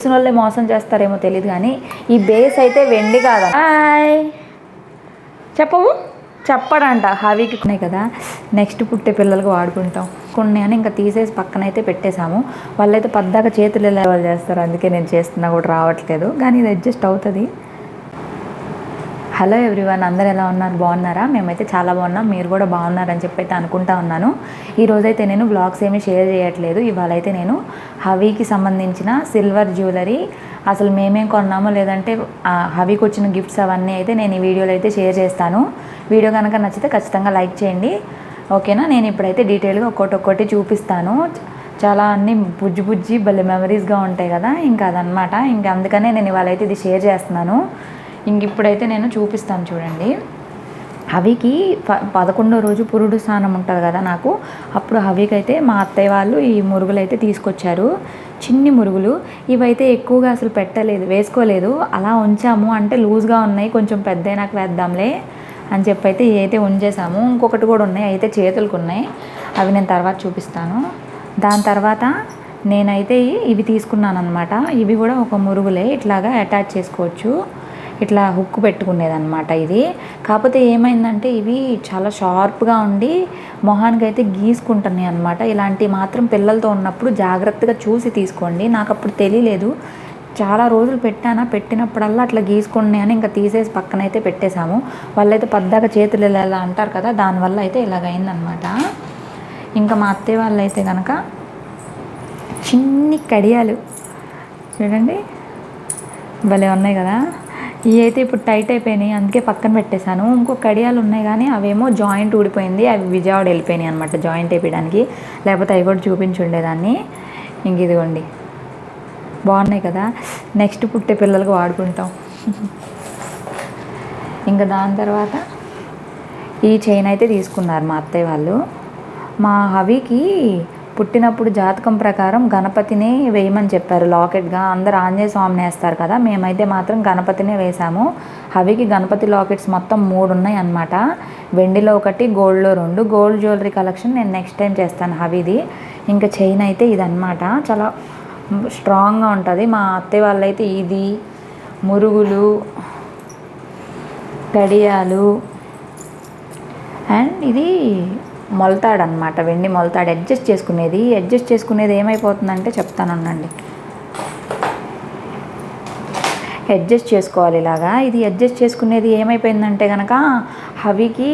తెలిసిన వాళ్ళే మోసం చేస్తారేమో తెలియదు కానీ ఈ బేస్ అయితే వెండి కాదా? హాయ్. చెప్పవు? చెప్పడంట హవీకి ఉన్నాయి కదా. నెక్స్ట్ పుట్టే పిల్లలకు వాడుకుంటాం. కొన్ని అని ఇంకా తీసేసి పక్కన అయితే పెట్టేశాము. వాళ్ళైతే పద్దాక చేతులు వాళ్ళు చేస్తారు? అందుకే నేను చేస్తున్నా కూడా రావట్లేదు. కానీ ఇది అడ్జస్ట్ అవుతుంది. హలో ఎవ్రీవన్ అందరు ఎలా ఉన్నారు? బాగున్నారా? మేమైతే చాలా బాగున్నాం. మీరు కూడా బాగున్నారని చెప్పి అయితే అనుకుంటా ఉన్నాను. ఈరోజైతే నేను బ్లాగ్స్ ఏమీ షేర్ చేయట్లేదు. ఇవాళ అయితే నేను హవీకి సంబంధించిన సిల్వర్ జ్యువెలరీ. అసలు మేమేం కొన్నామో లేదంటే హవీకి వచ్చిన గిఫ్ట్స్ అవన్నీ అయితే నేను ఈ వీడియోలో అయితే షేర్ చేస్తాను. వీడియో కనుక నచ్చితే ఖచ్చితంగా లైక్ చేయండి. ఓకేనా? నేను ఇప్పుడైతే డీటెయిల్గా ఒక్కొక్కటి ఒక్కొక్కటి చూపిస్తాను. చాలా అన్ని బుజ్జి బుజ్జి భలే మెమరీస్గా ఉంటాయి కదా. ఇంకా అదనమాట. ఇంకా అందుకనే నేను ఇవాళ అయితే ఇది షేర్ చేస్తున్నాను. ఇంక ఇప్పుడైతే నేను చూపిస్తాను చూడండి. హవికి ప పదకొండో రోజు పురుడు స్నానం ఉంటుంది కదా నాకు. అప్పుడు హవికి అయితే మా అత్తయ్య వాళ్ళు ఈ మురుగులు అయితే తీసుకొచ్చారు. చిన్ని మురుగులు. ఇవైతే ఎక్కువగా అసలు పెట్టలేదు వేసుకోలేదు. అలా ఉంచాము. అంటే లూజ్గా ఉన్నాయి కొంచెం పెద్ద నాకు వేద్దాంలే అని చెప్పి అయితే ఇవి అయితే ఉంచేసాము. ఇంకొకటి కూడా ఉన్నాయి అయితే చేతులకు ఉన్నాయి. అవి నేను తర్వాత చూపిస్తాను. దాని తర్వాత నేనైతే ఇవి తీసుకున్నాను అనమాట ఇవి కూడా ఒక మురుగులే ఇట్లాగా అటాచ్ చేసుకోవచ్చు. ఇట్లా హుక్ పెట్టుకునేదనమాట ఇది. కాకపోతే ఏమైందంటే ఇవి చాలా షార్ప్గా ఉండి మొహానికి అయితే గీసుకుంటున్నాయి అనమాట ఇలాంటివి మాత్రం పిల్లలతో ఉన్నప్పుడు జాగ్రత్తగా చూసి తీసుకోండి. నాకు అప్పుడు తెలియలేదు. చాలా రోజులు పెట్టానా పెట్టినప్పుడల్లా అట్లా గీసుకున్నాయని అని ఇంకా తీసేసి పక్కన అయితే పెట్టేశాము. వాళ్ళైతే పద్దాక చేతులు ఇలా ఇలా అంటారు కదా దానివల్ల అయితే ఇలాగైందనమాట ఇంకా మా అత్తయ్య వాళ్ళు అయితే కనుక చిన్ని కడియాలు చూడండి. భలే ఉన్నాయి కదా. ఇవి అయితే ఇప్పుడు టైట్ అయిపోయినాయి అందుకే పక్కన పెట్టేశాను. ఇంకో కడియాలు ఉన్నాయి కానీ అవేమో జాయింట్ ఊడిపోయింది అవి విజయవాడ వెళ్ళిపోయినాయి అనమాట జాయింట్ వేయడానికి లేకపోతే అవి కూడా చూపించుండేదాన్ని. ఇంక ఇదిగోండి. బాగున్నాయి కదా. నెక్స్ట్ పుట్టే పిల్లలకు వాడుకుంటాం. ఇంకా దాని తర్వాత ఈ చైన్ అయితే తీసుకున్నారు మా అత్తయ్య వాళ్ళు. మా హవికి పుట్టినప్పుడు జాతకం ప్రకారం గణపతిని వేయమని చెప్పారు లాకెట్గా. అందరు ఆంజనేయ స్వామిని వేస్తారు కదా మేమైతే మాత్రం గణపతినే వేసాము హవికి గణపతి లాకెట్స్ మొత్తం మూడు ఉన్నాయి అన్నమాట వెండిలో ఒకటి గోల్డ్లో రెండు. గోల్డ్ జ్యువెలరీ కలెక్షన్ నేను నెక్స్ట్ టైం చేస్తాను హవిది. ఇంకా చైన్ అయితే ఇదన్నమాట. చాలా స్ట్రాంగ్గా ఉంటుంది. మా అత్తయ్య వాళ్ళైతే ఇది మురుగులు కడియాలు అండ్ ఇది మొలతాడనమాట వెండి మొలతాడు. అడ్జస్ట్ చేసుకునేది. అడ్జస్ట్ చేసుకునేది ఏమైపోతుందంటే చెప్తాను ఉండండి అడ్జస్ట్ చేసుకోవాలి ఇలాగా. ఇది అడ్జస్ట్ చేసుకునేది ఏమైపోయిందంటే కనుక హవికి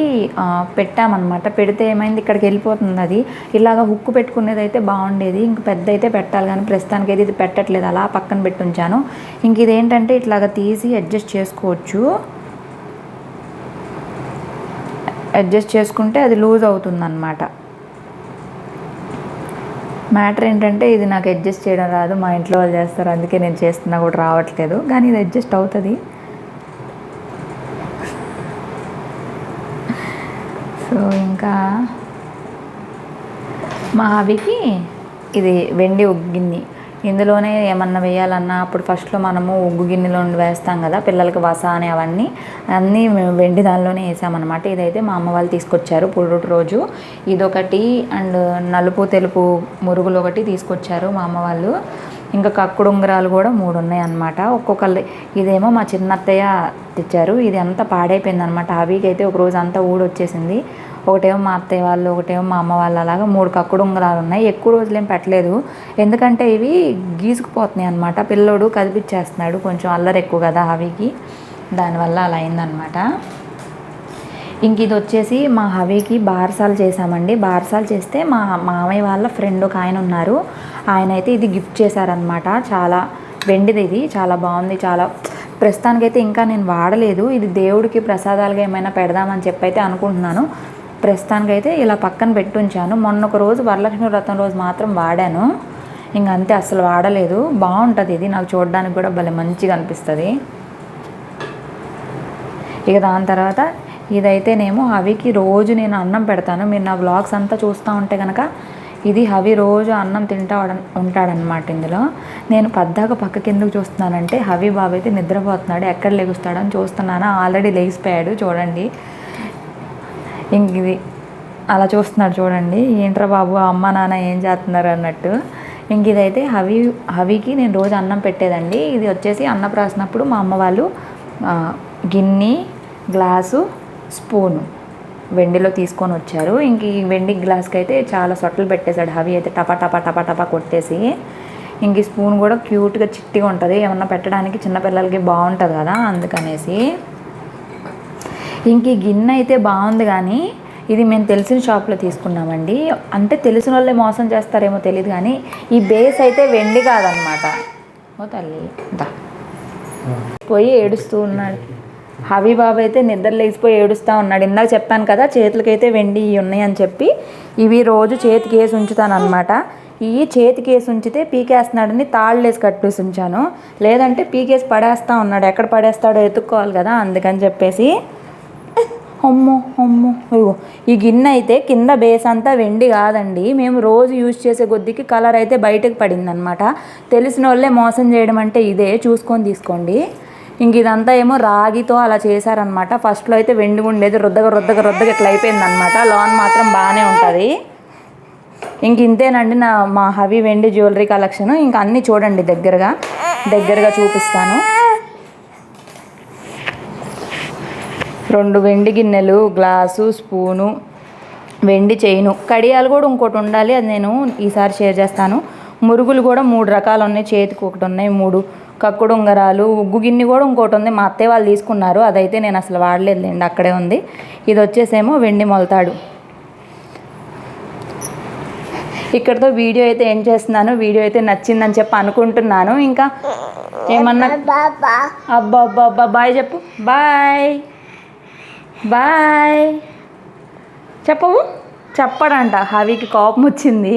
పెట్టామన్నమాట. పెడితే ఏమైంది? ఇక్కడికి వెళ్ళిపోతుంది అది. ఇలాగ హుక్కు పెట్టుకునేది అయితే బాగుండేది. ఇంక పెద్ద అయితే పెట్టాలి కానీ ప్రస్తుతానికి అయితే ఇది పెట్టట్లేదు. అలా పక్కన పెట్టి ఉంచాను ఇంక ఇదేంటంటే ఇట్లాగ తీసి అడ్జస్ట్ చేసుకోవచ్చు. అడ్జస్ట్ చేసుకుంటే అది లూజ్ అవుతుందన్నమాట. మ్యాటర్ ఏంటంటే ఇది నాకు అడ్జస్ట్ చేయడం రాదు మా ఇంట్లో వాళ్ళు చేస్తారు అందుకే నేను చేస్తున్నా కూడా రావట్లేదు. కానీ ఇది అడ్జస్ట్ అవుతుంది. సో ఇంకా మా అవికి ఇది వెండి ఒగ్గింది ఇందులోనే ఏమన్నా వేయాలన్నా అప్పుడు ఫస్ట్లో మనము ఉగ్గు గిన్నెలో వేస్తాం కదా పిల్లలకి వస అని అవన్నీ అన్నీ మేము వెండి దానిలోనే వేసామన్నమాట. ఇదైతే మా అమ్మ వాళ్ళు తీసుకొచ్చారు పురుడు రోజు. ఇదొకటి అండ్ నలుపు తెలుపు మురుగులు ఒకటి తీసుకొచ్చారు మా అమ్మ వాళ్ళు. ఇంకా కక్కుడు ఉంగరాలు కూడా మూడు ఉన్నాయి అన్నమాట ఒక్కొక్కళ్ళు ఇదేమో మా చిన్నత్తయ్య తెచ్చారు. ఇది అంతా పాడైపోయింది అనమాట అవికి అయితే ఒక రోజు అంతా ఊడొచ్చేసింది. ఒకటేమో మా అత్తయ్య వాళ్ళు ఒకటేమో మా అమ్మ వాళ్ళు అలాగా మూడు కక్కుడు ఉంగరాలు ఉన్నాయి. ఎక్కువ రోజులు ఏం పెట్టలేదు. ఎందుకంటే ఇవి గీసుకుపోతున్నాయి అనమాట పిల్లోడు కదిపిచ్చేస్తున్నాడు. కొంచెం అల్లరి ఎక్కువ కదా హవికి. దానివల్ల అలా అయిందనమాట ఇంక ఇది వచ్చేసి మా హవీకి బారసాలు చేశామండి. బారసాలు చేస్తే మా మామయ్య వాళ్ళ ఫ్రెండ్ ఒక ఆయన ఉన్నారు. ఆయన అయితే ఇది గిఫ్ట్ చేశారనమాట చాలా వెండిది ఇది. చాలా బాగుంది. చాలా ప్రస్తుతానికైతే ఇంకా నేను వాడలేదు. ఇది దేవుడికి ప్రసాదాలుగా ఏమైనా పెడదామని చెప్పి అయితే అనుకుంటున్నాను. ప్రస్తుతానికైతే ఇలా పక్కన పెట్టి ఉంచాను మొన్న ఒక రోజు వరలక్ష్మి వ్రతం రోజు మాత్రం వాడాను. ఇంక అంతే అసలు వాడలేదు. బాగుంటుంది ఇది. నాకు చూడడానికి కూడా భలే మంచిగా అనిపిస్తుంది. ఇక దాని తర్వాత ఇదైతేనేమో హవికి రోజు నేను అన్నం పెడతాను. మీరు నా బ్లాగ్స్ అంతా చూస్తూ ఉంటే కనుక ఇది హవి రోజు అన్నం తింటా ఉంటాడనమాట ఇందులో. నేను పద్దాక పక్క కిందకు చూస్తున్నానంటే హవి బాబు అయితే నిద్రపోతున్నాడు ఎక్కడ లెగుస్తాడని చూస్తున్నాను? ఆల్రెడీ లెగిసిపోయాడు చూడండి. ఇంక ఇది అలా చూస్తున్నాడు చూడండి. ఏంట్రా బాబు అమ్మ నాన్న ఏం చేస్తున్నారు అన్నట్టు. ఇంక ఇదైతే హవి హవికి నేను రోజు అన్నం పెట్టేదండి. ఇది వచ్చేసి అన్నప్రాసినప్పుడు మా అమ్మ వాళ్ళు గిన్నె గ్లాసు స్పూను వెండిలో తీసుకొని వచ్చారు. ఇంక ఈ వెండి గ్లాస్కి అయితే చాలా సొట్టలు పెట్టేశాడు హవి. అయితే టపా టపా టపా టపా కొట్టేసి ఇంక ఈ స్పూన్ కూడా క్యూట్గా చిట్టిగా ఉంటుంది. ఏమన్నా పెట్టడానికి చిన్నపిల్లలకి బాగుంటుంది కదా అందుకనేసి ఇంక ఈ గిన్నె అయితే బాగుంది కానీ ఇది మేము తెలిసిన షాప్లో తీసుకున్నామండి. అంటే తెలిసిన వాళ్ళే మోసం చేస్తారేమో తెలియదు కానీ ఈ బేస్ అయితే వెండి కాదనమాట. ఓ తల్లి దా. పోయి ఏడుస్తూ ఉన్నాడు. హవి బాబు అయితే నిద్ర లేచిపోయి ఏడుస్తూ ఉన్నాడు. ఇందాక చెప్పాను కదా చేతులకైతే వెండి ఇవి ఉన్నాయని చెప్పి ఇవి రోజు చేతికి వేసి ఉంచుతాను అనమాట ఇవి చేతికి వేసి ఉంచితే పీకేస్తున్నాడని తాళ్ళు వేసి కట్టేసి ఉంచాను. లేదంటే పీకేసి పడేస్తా ఉన్నాడు. ఎక్కడ పడేస్తాడో ఎత్తుక్కోవాలి కదా అందుకని చెప్పేసి అమ్మో అమ్మో. ఈ గిన్నె అయితే కింద బేస్ అంతా వెండి కాదండి. మేము రోజు యూజ్ చేసే కొద్దికి కలర్ అయితే బయటకు పడింది అనమాట తెలిసిన వాళ్ళే మోసం చేయడం అంటే ఇదే. చూసుకొని తీసుకోండి. ఇంక ఇదంతా ఏమో రాగితో అలా చేశారనమాట. ఫస్ట్లో అయితే వెండి ఉండేది. రుద్దగా రుద్దగా రుద్దగా ఇట్లా అయిపోయిందనమాట. లోన్ మాత్రం బాగానే ఉంటుంది. ఇంక ఇంతేనండి నా మా హవి వెండి జ్యువెలరీ కలెక్షన్ ఇంక అన్నీ చూడండి దగ్గరగా. దగ్గరగా చూపిస్తాను. రెండు వెండి గిన్నెలు గ్లాసు స్పూను వెండి చైను కడియాలు కూడా ఇంకోటి ఉండాలి అది నేను ఈసారి షేర్ చేస్తాను. మురుగులు కూడా మూడు రకాలు ఉన్నాయి చేతికి ఒకటి ఉన్నాయి మూడు. కక్కుడు ఉంగరాలు ఉగ్గు గిన్నె కూడా ఇంకోటి ఉంది. మా అత్తయ్య వాళ్ళు తీసుకున్నారు అదైతే నేను అసలు వాడలేదులేండి అక్కడే ఉంది. ఇది వచ్చేసేమో వెండి మొలతాడు. ఇక్కడతో వీడియో అయితే ఏం చేస్తున్నాను వీడియో అయితే నచ్చిందని చెప్పి అనుకుంటున్నాను. ఇంకా ఏమన్నా అబ్బా అబ్బా అబ్బా బాయ్ చెప్పు. బాయ్. బాయ్. చెప్పవు? చెప్పడంట. హవికి కోపం వచ్చింది.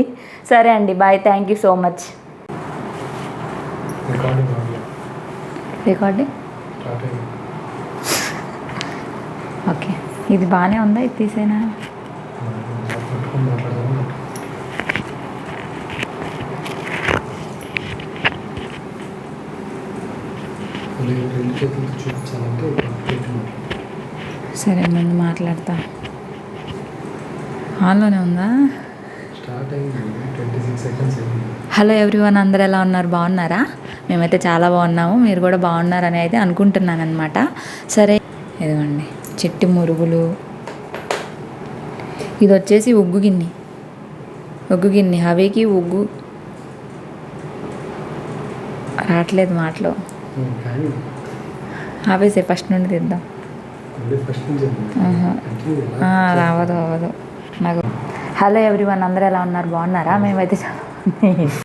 సరే అండి bye. Thank you so much recording okay ఇది బాగానే ఉందా? ఇది తీసేనా? చూపించాలంటే సరే ముందు మాట్లాడతా. హాల్లోనే ఉందా? హలో ఎవ్రీవన్ అందరు ఎలా ఉన్నారు? బాగున్నారా? మేమైతే చాలా బాగున్నాము. మీరు కూడా బాగున్నారని అయితే అనుకుంటున్నాను అనమాట సరే ఇదిగోండి. చెట్టి మురుగులు. ఇది వచ్చేసి ఉగ్గు గిన్నె. ఉగ్గు గిన్నె. హవేకి ఉగ్గు. రావట్లేదు మాటలో. ఆవేసే ఫస్ట్ నుండి తీద్దాం రావదు అవ్వదు నాకు హలో ఎవ్రీవన్ అందరూ ఎలా ఉన్నారు? బాగున్నారా? మేమైతే